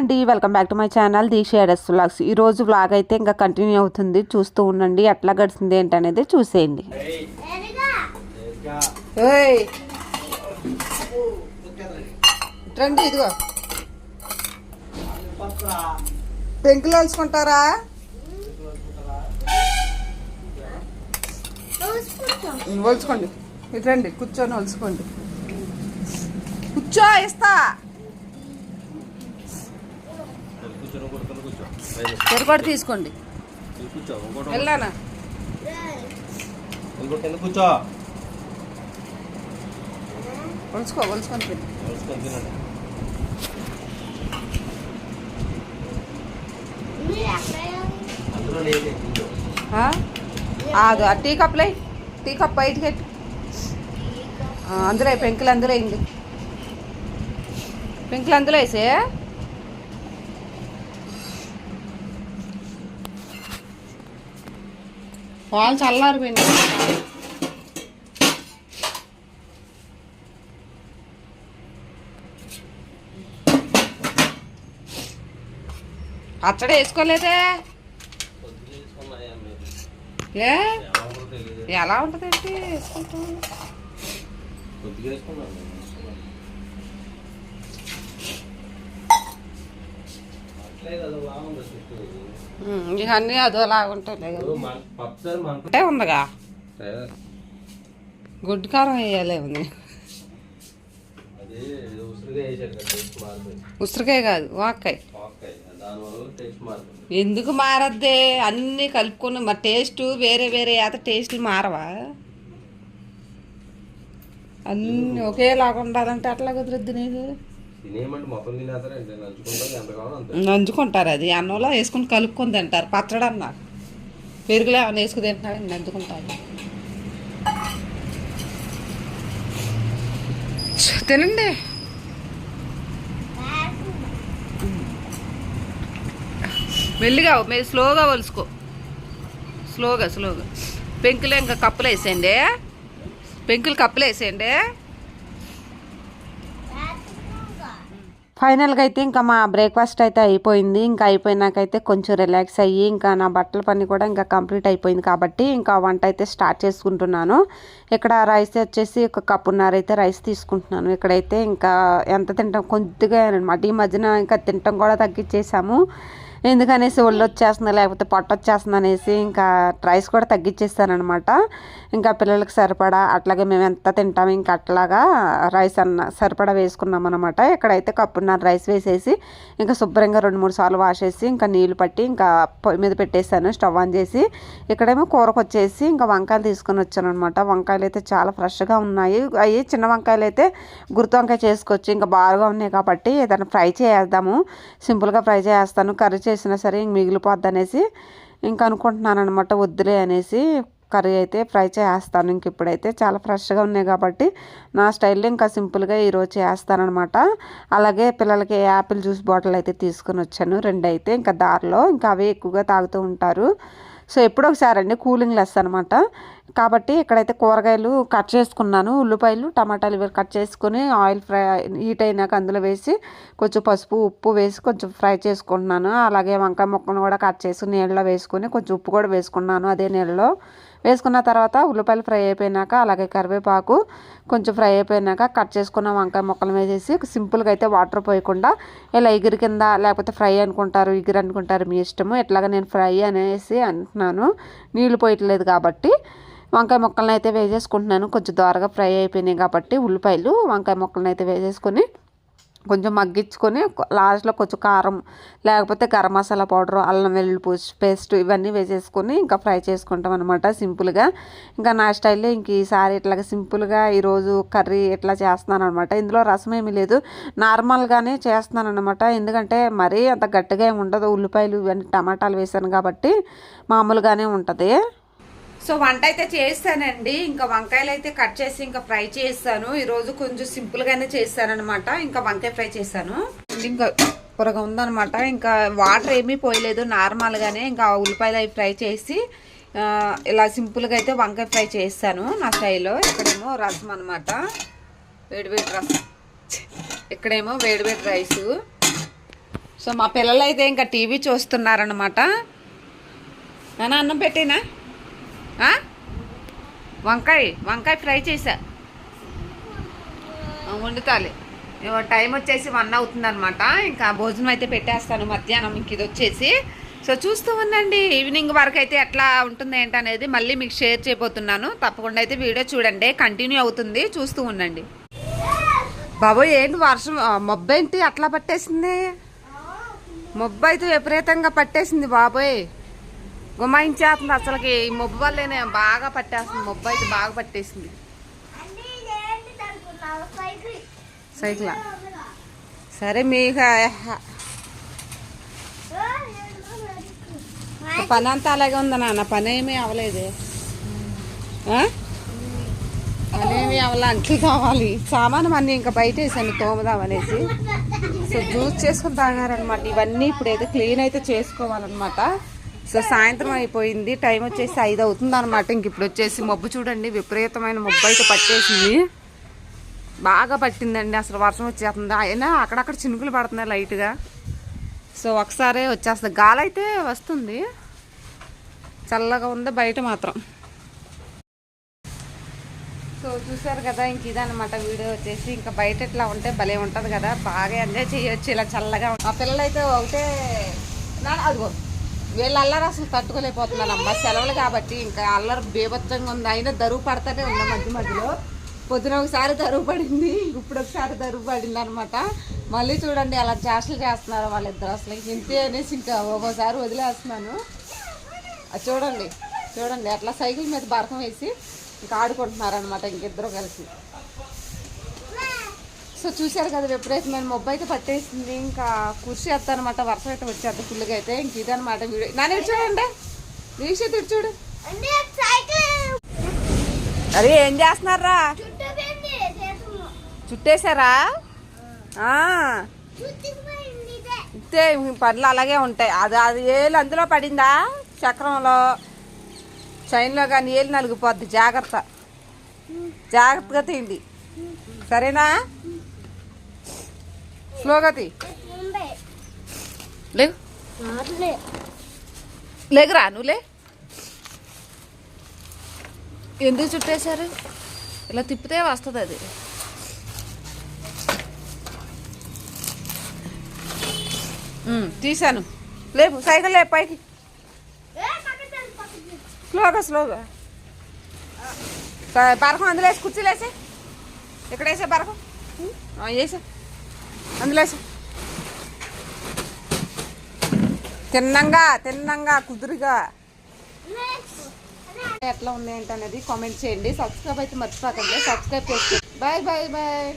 అండి welcome back to my channel Deeksha ఎడస్ vlogs. ఈ రోజు వ్లాగ్ అయితే ఇంకా కంటిన్యూ అవుతుంది. చూస్తూ ఉండండి ఎట్లా గడిచింది ఏంటి అనేది చూసేయండి రండి ఇదిగో. పెంకులు వలుచుకుంటారా వలుచుకోండి ఇటు రండి కూర్చొని వలుచుకోండి కూర్చో ఇస్తా కూర్చో. నువ్వు కూడా కూర్చో తిరగొడి తీసుకోండి వెళ్ళానా? ఇంకోటి కూర్చో? వలుచుకో వలుచుకొని తిను. తినండి. ఆ? అది ఆ టీ కప్లే టీ కప్ బయటికి అందులో పెంకులు అందులో వేయండి పెంకులు అందులో వేసే పాలు చల్లారిపోయింది. పచ్చడి వేసుకోలేదే? మీరు ఎలా ఉందో ఎలా ఏంటి? వేసుకుంటాం. అట్లే కదా బాగుంది ఇక అన్నీ అంటే ఉందిగా. గుడ్డు కారం వేయాలి ఉంది ఉసిరికాయ కాదు వాక్కాయ. ఎందుకు మారద్దే? అన్నీ కలుపుకొని మరి టేస్ట్ వేరే వేరే ఏత టేస్ట్లు మారవా? అన్నీ ఒకేలాగా ఉండాలంటే అట్లా కుదరద్దు నీకు? తినేయమంటే మొత్తం నంచుకుంటారు? ఎంత కావాలో నంచుకుంటారు అది. అన్నంలో వేసుకుని కలుపుకొని తింటారు. పచ్చడి అన్న. పెరుగులో ఏమైనా వేసుకుని తింటున్నారు? నంచుకుంటారు తినండి. మెల్లిగా మీరు స్లోగా వలుసుకో. స్లోగా స్లోగా. పెంకులు ఇంకా కప్పులు వేసేయండి. పెంకులు కప్పులు వేసేయండి. ఫైనల్గా అయితే ఇంకా మా బ్రేక్ఫాస్ట్ అయితే అయిపోయింది. ఇంకా అయిపోయినాకైతే కొంచెం రిలాక్స్ అయ్యి ఇంకా నా బట్టల పని కూడా ఇంకా కంప్లీట్ అయిపోయింది కాబట్టి ఇంకా వంట అయితే స్టార్ట్ చేసుకుంటున్నాను. ఇక్కడ రైస్ వచ్చేసి ఒక కప్పున్నర అయితే రైస్ తీసుకుంటున్నాను. ఇక్కడైతే ఇంకా ఎంత తింటాం కొద్దిగా అనమాట. ఈ మధ్యన ఇంకా తింటాం కూడా తగ్గించేసాము. ఎందుకనేసి ఒళ్ళు వచ్చేస్తుంది లేకపోతే పొట్ట వచ్చేస్తుంది అనేసి ఇంకా రైస్ కూడా తగ్గించేస్తానమాట ఇంకా పిల్లలకి సరిపడా అట్లాగే మేము ఎంత తింటాము ఇంకా అట్లాగా రైస్ అన్న సరిపడా వేసుకున్నాం అనమాట ఇక్కడైతే కప్పున్నర రైస్ వేసేసి ఇంకా శుభ్రంగా రెండు మూడు సార్లు వాష్ చేసి ఇంకా నీళ్ళు పట్టి ఇంకా పొయ్యి మీద పెట్టేశాను స్టవ్ ఆన్ చేసి. ఇక్కడేమో కూరకు వచ్చేసి ఇంకా వంకాయలు తీసుకొని వచ్చాను అనమాట వంకాయలు అయితే చాలా ఫ్రెష్గా ఉన్నాయి. అవి చిన్న వంకాయలు అయితే గుర్తు వంకాయ చేసుకోవచ్చు. ఇంకా బాగా ఉన్నాయి కాబట్టి ఏదైనా ఫ్రై చేద్దాము సింపుల్గా ఫ్రై చేస్తాను కర్రీ చేసినా సరే ఇంక మిగిలిపోద్ది అనేసి ఇంకా అనుకుంటున్నాను అనమాట వద్దులే అనేసి కర్రీ అయితే ఫ్రై చేస్తాను. ఇంక ఇప్పుడైతే చాలా ఫ్రెష్గా ఉన్నాయి కాబట్టి నా స్టైల్లో ఇంకా సింపుల్గా ఈరోజు చేస్తానమాట అలాగే పిల్లలకి యాపిల్ జ్యూస్ బాటిల్ అయితే తీసుకొని వచ్చాను. రెండు అయితే ఇంకా దారిలో ఇంకా అవి ఎక్కువగా తాగుతూ ఉంటారు. సో ఎప్పుడో ఒకసారి అండి కూలింగ్ లెస్ అనమాట కాబట్టి ఇక్కడైతే కూరగాయలు కట్ చేసుకున్నాను. ఉల్లిపాయలు టమాటాలు ఇవి కట్ చేసుకొని ఆయిల్ ఫ్రై హీట్ అయినాక అందులో వేసి కొంచెం పసుపు ఉప్పు వేసి కొంచెం ఫ్రై చేసుకుంటున్నాను. అలాగే వంకాయ ముక్కను కూడా కట్ చేసి నీళ్ళలో వేసుకొని కొంచెం ఉప్పు కూడా వేసుకున్నాను అదే నీళ్ళలో. వేసుకున్న తర్వాత ఉల్లిపాయలు ఫ్రై అయిపోయినాక అలాగే కరివేపాకు కొంచెం ఫ్రై అయిపోయినాక కట్ చేసుకున్న వంకాయ ముక్కలు వేసేసి సింపుల్గా అయితే వాటర్ పోయకుండా ఇలా ఎగిరి కింద లేకపోతే ఫ్రై అనుకుంటారు ఎగిరి అనుకుంటారు మీ ఇష్టము. ఎట్లాగా నేను ఫ్రై అనేసి అంటున్నాను. నీళ్ళు పోయట్లేదు కాబట్టి వంకాయ ముక్కలను అయితే వేసేసుకుంటున్నాను. కొంచెం దోరగా ఫ్రై అయిపోయినాయి కాబట్టి ఉల్లిపాయలు వంకాయ ముక్కలను అయితే వేసేసుకొని కొంచెం మగ్గించుకొని లాస్ట్లో కొంచెం కారం లేకపోతే గరం మసాలా పౌడర్ అల్లం వెల్లుల్లి పేస్ట్ ఇవన్నీ వేసేసుకొని ఇంకా ఫ్రై చేసుకుంటాం అనమాట సింపుల్గా. ఇంకా నా స్టైల్లో ఇంక ఈసారి ఇట్లాగా సింపుల్గా ఈరోజు కర్రీ ఇట్లా చేస్తున్నాను అనమాట ఇందులో రసం ఏమీ లేదు. నార్మల్గానే చేస్తున్నాను అనమాట ఎందుకంటే మరీ అంత గట్టిగా ఏమి ఉండదు. ఉల్లిపాయలు ఇవన్నీ టమాటాలు వేసాను కాబట్టి మామూలుగానే ఉంటుంది. సో వంట అయితే చేస్తానండి. ఇంకా వంకాయలు అయితే కట్ చేసి ఇంకా ఫ్రై చేస్తాను. ఈరోజు కొంచెం సింపుల్గానే చేస్తాను ఇంకా వంకాయ ఫ్రై చేశాను ఇంకా పొరగా ఉందనమాట ఇంకా వాటర్ ఏమీ పోయలేదు. నార్మల్గానే ఇంకా ఉల్లిపాయలు అవి ఫ్రై చేసి ఇలా సింపుల్గా అయితే వంకాయ ఫ్రై చేస్తాను నా స్టైల్లో. ఇక్కడేమో రసం అనమాట వేడివేడి రసం. ఇక్కడేమో వేడివేడి రైసు. సో మా పిల్లలు అయితే ఇంకా టీవీ చూస్తున్నారనమాట నాన్న అన్నం పెట్టేనా? వంకాయ వంకాయ ఫ్రై చేసా వండుతాలి. టైం వచ్చేసి వన్ అవుతుంది అనమాట ఇంకా భోజనం అయితే పెట్టేస్తాను మధ్యాహ్నం ఇంక ఇది వచ్చేసి. సో చూస్తూ ఉండండి ఈవినింగ్ వరకు అయితే ఎట్లా ఉంటుంది ఏంటనేది మళ్ళీ మీకు షేర్ చేయబోతున్నాను. తప్పకుండా అయితే వీడియో చూడండి కంటిన్యూ అవుతుంది చూస్తూ ఉండండి. బాబోయ్ ఏంటి వర్షం? ఆ, మబ్బు ఏంటి అట్లా పట్టేసింది? మబ్బు అయితే విపరీతంగా పట్టేసింది బాబోయ్. గుమాయించేస్తుంది అసలుకి. ఈ మబ్బు వల్లేనే బాగా పట్టేస్తుంది. మబ్బు అయితే బాగా పట్టేసింది. సైకిల్? సరే మీకు పని అంతా అలాగే ఉంది నాన్న. పని ఏమీ అవ్వలేదు. పని ఏమీ అవ్వలే. అంట్లు కావాలి. సామాను అన్నీ ఇంకా బయట వేసాను తోమదామనేసి సో జ్యూస్ చేసుకుని తాగారనమాట ఇవన్నీ ఇప్పుడైతే క్లీన్ అయితే చేసుకోవాలన్నమాట. సో సాయంత్రం అయిపోయింది టైం వచ్చేసి ఐదు అవుతుంది అనమాట ఇంక ఇప్పుడు వచ్చేసి మబ్బు చూడండి విపరీతమైన మబ్బు అయితే పట్టేసింది. బాగా పట్టిందండి అసలు వర్షం వచ్చేస్తుంది. అయినా అక్కడక్కడ చినుకులు పడుతున్నాయి లైట్గా. సో ఒకసారి వచ్చేస్తుంది. గాలి అయితే వస్తుంది. చల్లగా ఉంది బయట మాత్రం. సో చూసారు కదా ఇంక ఇదనమాట వీడియో వచ్చేసి. ఇంకా బయట ఇట్లా ఉంటే భలే ఉంటుంది కదా. బాగా ఎంజాయ్ చేయొచ్చు ఇలా చల్లగా. మా పిల్లలు అయితే ఒకటే అదిగో. వీళ్ళు అల్లరి అసలు తట్టుకోలేకపోతున్నారమ్మా. సెలవులు కాబట్టి ఇంకా అల్లరి బీభత్సంగా ఉంది. అయినా దరువు పడతానే ఉంది మధ్య మధ్యలో. పొద్దున ఒకసారి దరువు పడింది ఇప్పుడు ఒకసారి దరువు పడింది అనమాట మళ్ళీ చూడండి అలా చేష్టలు చేస్తున్నారు వాళ్ళిద్దరు అసలు. ఇంతే అనేసి ఇంకా ఒక్కోసారి వదిలేస్తున్నాను. అది చూడండి చూడండి. అట్లా సైకిల్ మీద బరకం వేసి ఇంకా ఆడుకుంటున్నారనమాట ఇంకిద్దరు కలిసి. సో చూశారు కదా విపరీతమైన మొబ్బు అయితే పట్టేసింది. ఇంకా కృషి అనమాట వర్షం అయితే వచ్చేది ఫుల్గా అయితే. ఇంక ఇదనమాట వీడియో. నాన్న చూడండి. ఇటు చూడు. అరే ఏం చేస్తున్నారా? చుట్టేశారా? ఈ పనులు అలాగే ఉంటాయి. అది అది ఏళ్ళు అందులో పడిందా? చక్రంలో. చైన్లో కానీ ఏళ్ళు నలిగిపోద్ది. జాగ్రత్త. జాగ్రత్తగా తిండి సరేనా? స్లోగా తీ లేవు లేకురా నువ్వులే ఎందుకు చుట్టేశారు? ఇలా తిప్పితే వస్తుంది అది. తీశాను. లేపు సైకిల్ లేపు పైకి. స్లోగా స్లోగా. బరకం అందులో వేసి కుర్చీలు వేసి. ఇక్కడ వేసే బరకం? ఆ, వేసే. అందులో తిన్నంగా తిన్నంగా కుదురుగా. ఎట్లా ఉంది ఏంటనేది కామెంట్ చేయండి. సబ్స్క్రైబ్ అయితే మర్చిపోకండి. సబ్స్క్రైబ్ చేసుకోండి. Bye bye bye